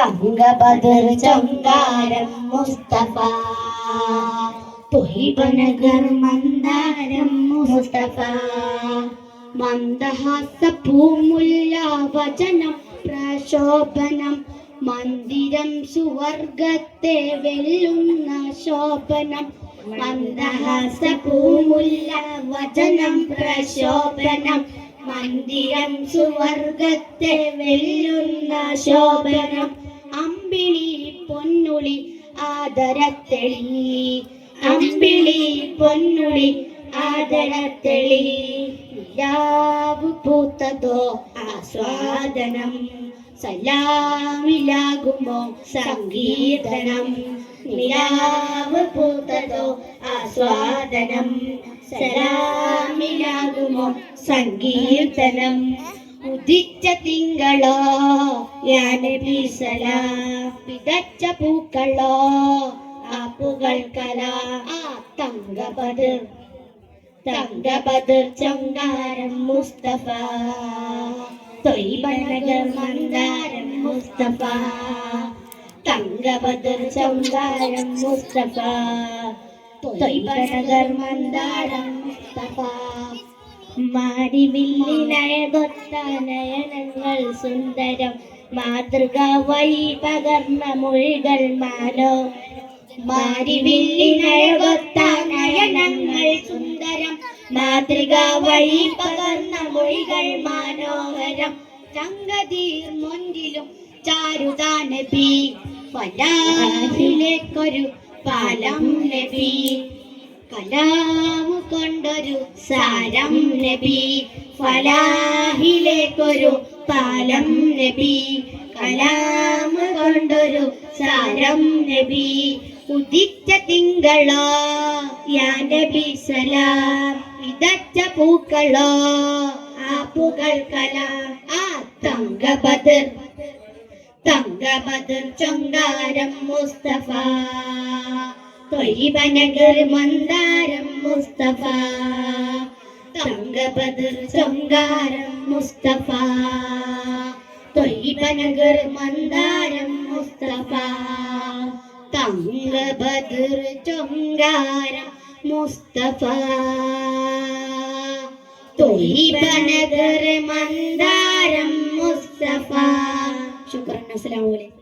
തങ്കബദർ ചങ്കാരം മുസ്തഫ. തൊയ്ബനഗർ മന്ദാരം മുസ്തഫ. മന്ദഹാസ പൂമുല്ല വചനം പ്രശോഭനം. മന്ദിരം സുവർഗത്തെ വെല്ലുന്ന ശോഭനം. മന്ദഹാസ പൂമുല്ല വചനം പ്രശോഭനം. മന്ദിരം സുവർഗത്തെ വെല്ലുന്ന ശോഭനം. അമ്പിളി പൊന്നുളി ആദരത്തെളി. അമ്പിളി പൊന്നുളി ആദരത്തെളി. നിലാവ് പൂത്തതോ ആസ്വാദനം. സലാമിലാകുമോ സംഗീതനം നിലാവ് പൂത്തതോ ആസ്വാദനം. സലാമിലാകുമോ സങ്കീർത്തനം. ഉദിച്ച തിങ്കളോ യാനബി സലാം പിതച്ച പൂക്കളോ ആപ്പുകൾ കല ആ തങ്കപദർ തങ്കപദർ ചങ്കാരം മുസ്തഫ തൊയ്ബനഗർ മന്ദാരം മുസ്തഫ തങ്കപദർ ചങ്കാരം മുസ്തഫ തൊയ്ബനഗർ മന്ദാരം മുസ്തഫ. നയനങ്ങൾ സുന്ദരം. മാതൃക വഴി പകർന്ന മൊഴികൾ മാരിവില്ലിനയകൊത്ത നയനങ്ങൾ സുന്ദരം. മാതൃക വഴി പകർന്ന മൊഴികൾ മനോഹരം. ചങ്കതീർ മുൻകിലും ചാരുതാ നബി പലാഹിലേക്കൊരു പാലം നബി കലാമു കൊണ്ടൊരു സാരം നബി. ഫലാഹിലേക്കൊരു പാലം നബി. കലാമ കൊണ്ടൊരു സാരം നബി. ഉദിച്ച തിങ്കളോ യാ നബി സലാം. ഇതച്ച പൂക്കളോ ആപ്പുകൾ കലാം. ആ തങ്കബദർ തങ്കബദർ ചൊങ്കാരം മുസ്തഫ. തൊയ്ബനഗർ മന്ദാരം മുസ്തഫ. തങ്കബദർ ചൊങ്കാരം മുസ്തഫ. തൊയ്ബനഗർ മന്ദാരം മുസ്തഫ. തങ്കബദർ ചൊങ്കാരം മുസ്തഫ. തൊയ്ബനഗർ മന്ദാരം മുസ്തഫ. ശുക്രൻ അസ്സലാമു അലൈക്കും.